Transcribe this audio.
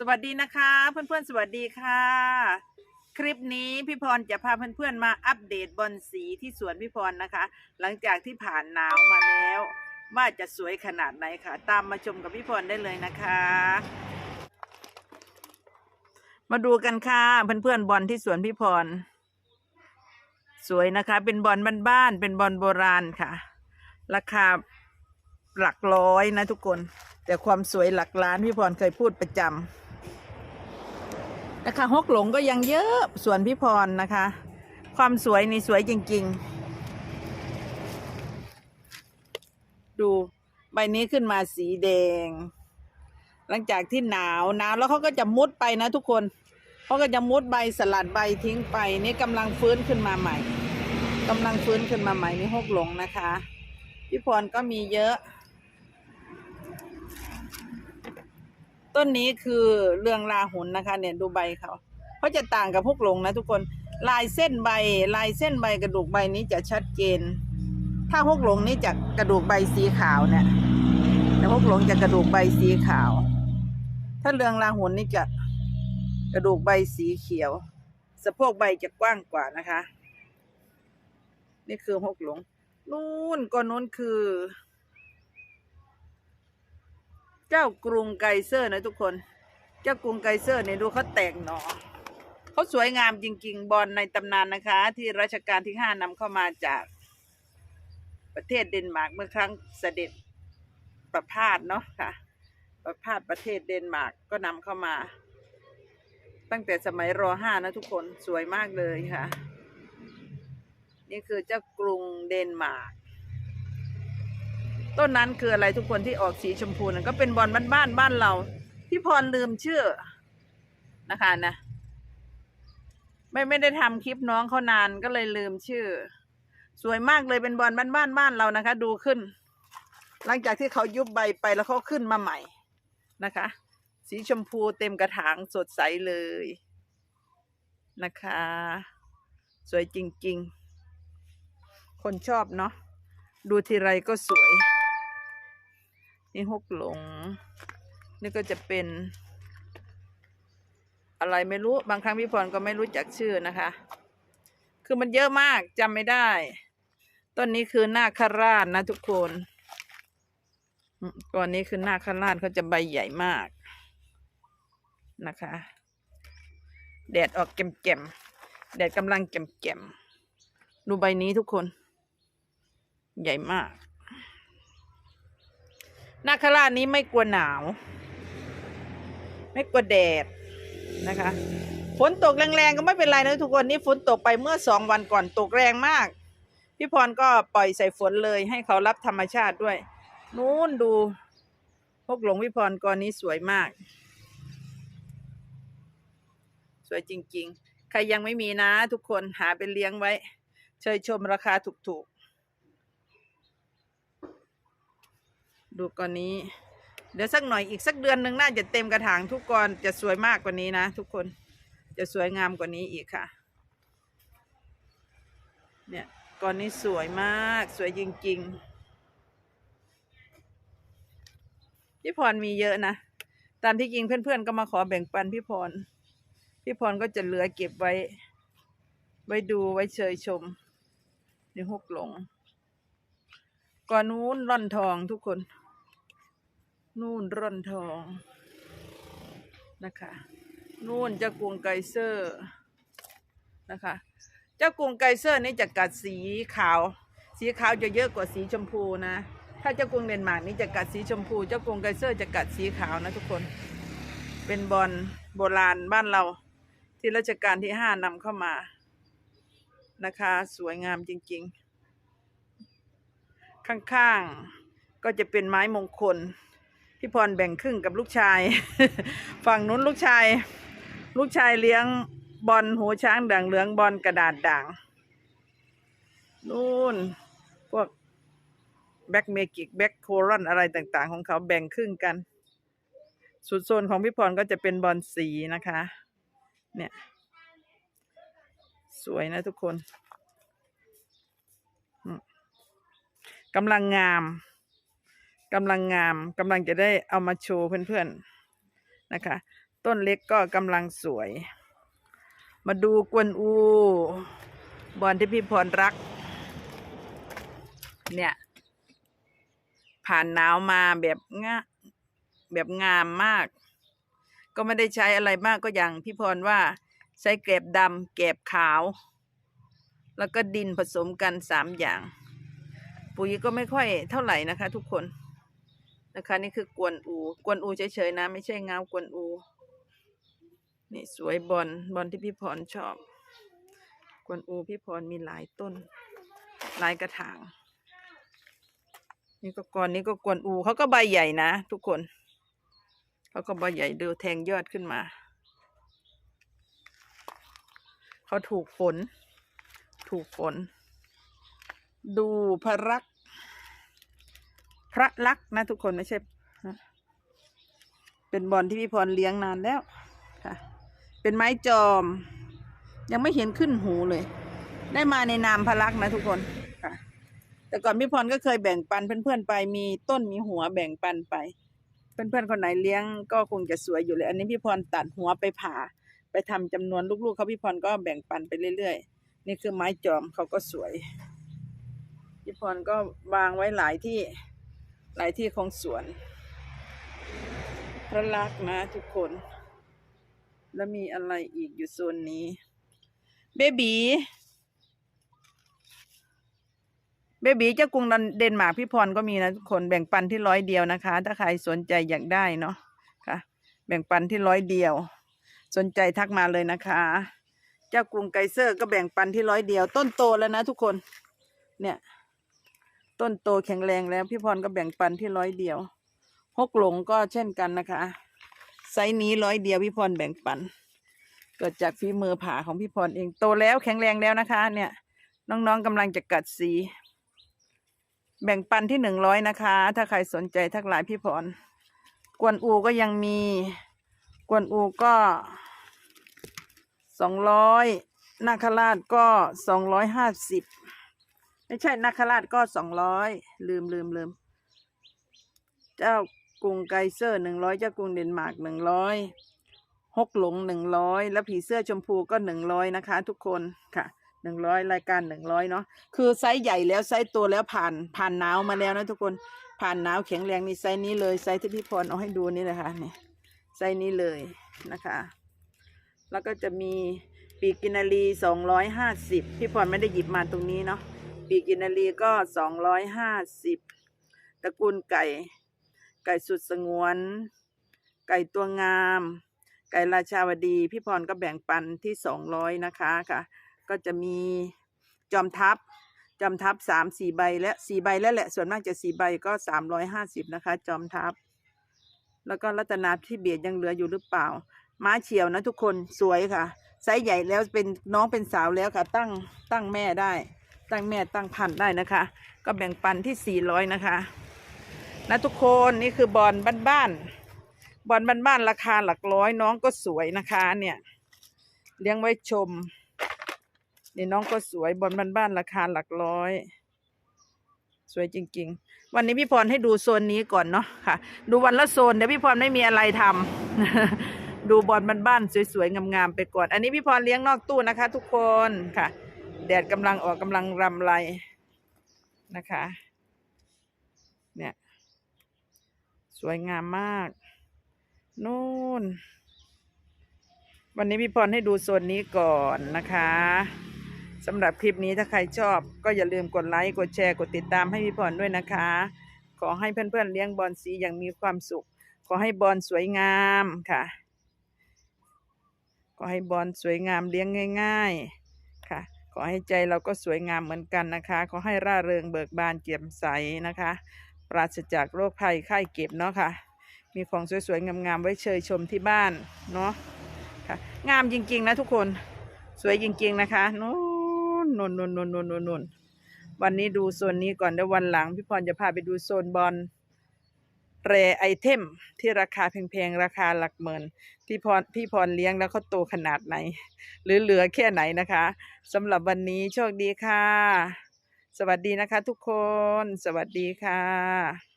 สวัสดีนะคะ เพื่อนๆ สวัสดีค่ะ คลิปนี้พี่พรจะพาเพื่อนๆมาอัปเดตบอลสีที่สวนพี่พรนะคะ หลังจากที่ผ่านหนาวมาแล้ว ว่าจะสวยขนาดไหนค่ะ ตามมาชมกับพี่พรได้เลยนะคะ มาดูกันค่ะเพื่อนๆบอลที่สวนพี่พร สวยนะคะ เป็นบอลบ้านๆเป็นบอลโบราณค่ะ ราคาหลักร้อยนะทุกคน แต่ความสวยหลักล้านพี่พรเคยพูดประจำ นะคะฮกหลงก็ยังเยอะส่วนพี่พรนะคะ ความสวยนี่สวยจริง ๆ ดูใบนี้ขึ้นมาสีแดง หลังจากที่หนาวหนาวแล้วเขาก็จะมุดไปนะทุกคนเขาก็จะมุดใบสลัดใบทิ้งไป นี่กำลังฟื้นขึ้นมาใหม่กำลังฟื้นขึ้นมาใหม่นี่ฮกหลงนะคะ พี่พรก็มีเยอะ ต้นนี้คือเรื่องลาหุนนะคะ เนี่ยดูใบเขาเขาจะต่างกับพวกหลงนะทุกคนลายเส้นใบ ลายเส้นใบกระดูกใบนี้จะชัดเจน ถ้าพวกหลงนี่จะกระดูกใบสีขาวเนี่ยแต่พวกหลงจะกระดูกใบสีขาว ถ้าเรืองลาหุนนี่จะกระดูกใบสีเขียวสะโพกใบจะกว้างกว่านะคะ นี่คือพวกหลง นู่นก็นู้นคือ เจ้ากรุงไกเซอร์นะทุกคน เจ้ากรุงไกเซอร์เนี่ยดูเขาแตกหนอเขาสวยงามจริง ๆ บอลในตำนานนะคะ ที่รัชกาลที่ห้านำเข้ามาจากประเทศเดนมาร์กเมื่อครั้งเสด็จประพาสเนาะค่ะ ประพาสประเทศเดนมาร์กก็นำเข้ามา ตั้งแต่สมัยรห้านะทุกคนสวยมากเลยค่ะ นี่คือเจ้ากรุงเดนมาร์ก ต้นนั้นคืออะไรทุกคนที่ออกสีชมพูนั่นก็เป็นบอลบ้านบ้านบ้านเรา พี่พรลืมชื่อนะคะนะ ไม่ไม่ได้ทำคลิปน้องเขานานก็เลยลืมชื่อ สวยมากเลยเป็นบอลบ้านบ้านบ้านเรานะคะ ดูขึ้น หลังจากที่เขายุบใบไปแล้วเขาขึ้นมาใหม่นะคะ สีชมพูเต็มกระถางสดใสเลยนะคะ สวยจริง ๆ คนชอบเนาะดูทีไรก็สวย นี่ฮกหลง นี่ก็จะเป็น อะไรไม่รู้ บางครั้งพี่พรก็ไม่รู้จักชื่อนะคะ คือมันเยอะมากจำไม่ได้ ต้นนี้คือนาคราชนะทุกคนก่อนนี้คือนาคราชเขาจะใบใหญ่มากนะคะ แดดออกแก่มๆแดดกำลังแก่มๆดูใบนี้ทุกคน ใหญ่มาก นาคราชนี้ไม่กลัวหนาว ไม่กลัวแดดนะคะฝนตกแรงๆก็ไม่เป็นไรนะทุกคนนี่ฝนตกไปเมื่อสองวันก่อนตกแรงมาก พี่พรก็ปล่อยใส่ฝนเลยให้เขารับธรรมชาติด้วย นู้นดูพวกหลวงพี่พรก่อนนี้สวยมาก สวยจริง ๆ ใครยังไม่มีนะทุกคนหาไปเลี้ยงไว้ เชยชมราคาถูกๆ ดูก่อนนี้ เดี๋ยวสักหน่อยอีกสักเดือนหนึ่งน่าจะเต็มกระถางทุกกอนจะสวยมากกว่านี้นะทุกคนจะสวยงามกว่านี้อีกค่ะ เนี่ยกอนนี้สวยมากสวยจริงๆ พี่พรมีเยอะนะ ตามที่จริงเพื่อนๆก็มาขอแบ่งปันพี่พร พี่พรก็จะเหลือเก็บไว้ ไว้ดูไว้เชยชมในหกหลงก่อนนู้นร่อนทองทุกคน นู่นร่อนทองนะคะ นู่นเจ้ากรุงไกเซอร์นะคะ เจ้ากรุงไกเซอร์นี่จะกัดสีขาว สีขาวจะเยอะกว่าสีชมพูนะ ถ้าเจ้ากรุงเดนมาร์กนี่จะกัดสีชมพู เจ้ากรุงไกเซอร์จะกัดสีขาวนะทุกคน เป็นบอลโบราณบ้านเราที่รัชกาลที่ห้านำเข้ามานะคะ สวยงามจริง ๆ ข้างๆ ก็จะเป็นไม้มงคล พี่พรแบ่งครึ่งกับลูกชาย ฝั่งนู้นลูกชาย ลูกชายเลี้ยงบอลหูช้างด่างเหลืองบอลกระดาษด่างนู่นพวกแบ็กเมกิกแบ็กโครอนอะไรต่างๆ ของเขาแบ่งครึ่งกัน สุดโซนของพี่พรก็จะเป็นบอลสีนะคะ เนี่ย สวยนะทุกคนกำลังงาม กำลังงามกำลังจะได้เอามาโชว์เพื่อนๆนะคะ ต้นเล็กก็กำลังสวย มาดูกวนอู บอลที่พี่พรรัก เนี่ย ผ่านหนาวมาแบบงะแบบงามมาก ก็ไม่ได้ใช้อะไรมากก็อย่างพี่พรว่าใช้แกลบดำแกลบขาว แล้วก็ดินผสมกันสามอย่าง ปุ๋ยก็ไม่ค่อยเท่าไหร่นะคะทุกคน นะคะ นี่คือกวนอู กวนอูเฉยๆนะ ไม่ใช่เงากวนอู นี่สวยบอลบอลที่พี่พรชอบ กวนอูพี่พรมีหลายต้น หลายกระถาง นี่ก็กอนนี้ก็กวนอูเขาก็ใบใหญ่นะ ทุกคนเขาก็ใบใหญ่ดูแทงยอดขึ้นมาเขาถูกฝน ถูกฝน ดูพระรัก พระลักษณ์นะทุกคนไม่ใช่เป็นบอลที่พี่พรเลี้ยงนานแล้วค่ะ เป็นไม้จอม ยังไม่เห็นขึ้นหูเลย ได้มาในนามพระลักษณ์นะทุกคนค่ะ แต่ก่อนพี่พรก็เคยแบ่งปันเพื่อนๆไปมีต้นมีหัวแบ่งปันไป เพื่อนๆคนไหนเลี้ยงก็คงจะสวยอยู่เลย อันนี้พี่พรตัดหัวไปผ่า ไปทำจำนวนลูกๆเขาพี่พรก็แบ่งปันไปเรื่อยๆ นี่คือไม้จอมเขาก็สวยพี่พรก็วางไว้หลายที่ หลายที่ของสวน พระลักษณ์นะทุกคน แล้วมีอะไรอีกอยู่โซนนี้ เบบีเบบีเจ้ากรุงเดนมาร์กพี่พรก็มีนะทุกคนแบ่งปันที่ร้อยเดียวนะคะ ถ้าใครสนใจอยากได้เนาะค่ะ แบ่งปันที่ร้อยเดียว สนใจทักมาเลยนะคะ เจ้ากรุงไกเซอร์ก็แบ่งปันที่ร้อยเดียว ต้นโตแล้วนะทุกคน เนี่ย ต้นโตแข็งแรงแล้ว พี่พรก็แบ่งปันที่ร้อยเดียวฮกหลงก็เช่นกันนะคะ ไซส์นี้ร้อยเดียวพี่พรแบ่งปัน เกิดจากฝีมือผ่าของพี่พรเองโตแล้วแข็งแรงแล้วนะคะ เนี่ย น้องๆกำลังจะกัดสี แบ่งปันที่หนึ่งร้อยนะคะ ถ้าใครสนใจทักไลน์พี่พร กวนอูก็ยังมี กวนอูก็สองร้อยนาคราชก็สองร้อยห้าสิบ ไม่ใช่นาคราชก็สองร้อยลืมลืมลืมเจ้ากรุงไกเซอร์หนึ่งร้อยเจ้ากรุงเดนมาร์กหนึ่งร้อยฮกหลงหนึ่งร้อยแล้วผีเสื้อชมพูก็หนึ่งร้อยนะคะ ทุกคนค่ะหนึ่งร้อยรายการหนึ่งร้อยเนาะคือไซส์ใหญ่แล้วไซส์ตัวแล้วผ่านผ่านหนาวมาแล้วนะทุกคนผ่านหนาวแข็งแรงนี่ไซส์นี้เลยไซส์ที่พี่พรเอาให้ดูนี่นะคะเนี่ยไซส์นี้เลยนะคะ แล้วก็จะมีปีกกินารีสองร้อยห้าสิบพี่พรไม่ได้หยิบมาตรงนี้เนาะ ปีกินารีก็สองร้อยห้าสิบตระกูลไก่ ไก่สุดสงวน ไก่ตัวงาม ไก่ราชาวดี พี่พรก็แบ่งปันที่สองร้อยนะคะค่ะ ก็จะมีจอมทัพจอมทัพสามสี่ใบและสี่ใบแล้วแหละ ส่วนมากจะสี่ใบก็สามร้อยห้าสิบนะคะ จอมทัพ แล้วก็รัตนาที่เบียดยังเหลืออยู่หรือเปล่า ม้าเฉียวนะทุกคนสวยค่ะไซส์ใหญ่แล้วเป็นน้องเป็นสาวแล้วค่ะ ตั้งตั้งแม่ได้ ตั้งแม่ตั้งพันได้นะคะ ก็แบ่งปันที่สี่ร้อยนะคะนะทุกคนนี่คือบอลบ้านๆบอลบ้านๆราคาหลักร้อยน้องก็สวยนะคะเนี่ย เลี้ยงไว้ชมนี่น้องก็สวยบอลบ้านๆราคาหลักร้อย สวยจริง ๆ วันนี้พี่พรให้ดูโซนนี้ก่อนเนาะค่ะ ดูวันละโซนเดี๋ยวพี่พรไม่มีอะไรทำดูบอลบ้านๆสวยๆงามๆไปก่อน อันนี้พี่พรเลี้ยงนอกตู้นะคะ ทุกคนค่ะ แดดกำลังออกกำลังรำไรนะคะ เนี่ย สวยงามมากนู่น วันนี้พี่พรให้ดูโซนนี้ก่อนนะคะสำหรับคลิปนี้ถ้าใครชอบ ก็อย่าลืมกดไลค์กดแชร์กดติดตามให้พี่พรด้วยนะคะ ขอให้เพื่อนๆเลี้ยงบอลสีอย่างมีความสุข ขอให้บอลสวยงามค่ะ ขอให้บอลสวยงามเลี้ยงง่าย ๆ อให้ใจเราก็สวยงามเหมือนกันนะคะ ขอให้ร่าเริงเบิกบานเจียมใสนะคะ ปราศจากโรคภัยไข้เก็บเนาะค่ะ มีของสวยๆงามๆไว้เชยชมที่บ้านเนาะค่ะ งามจริงๆนะทุกคน สวยจริงๆนะคะนู่นนู่นนู่นนู่นนู่นนู่นนู่นวันนี้ดูโซนนี้ก่อนเดี๋ยววันหลังพี่พรจะพาไปดูโซนบอล เรไอเทมที่ราคาแพงๆ ราคาหลักหมื่นที่พรพี่พรเลี้ยงแล้วเขาโตขนาดไหน หรือเหลือแค่ไหนนะคะสำหรับวันนี้โชคดีค่ะ สวัสดีนะคะทุกคน สวัสดีค่ะ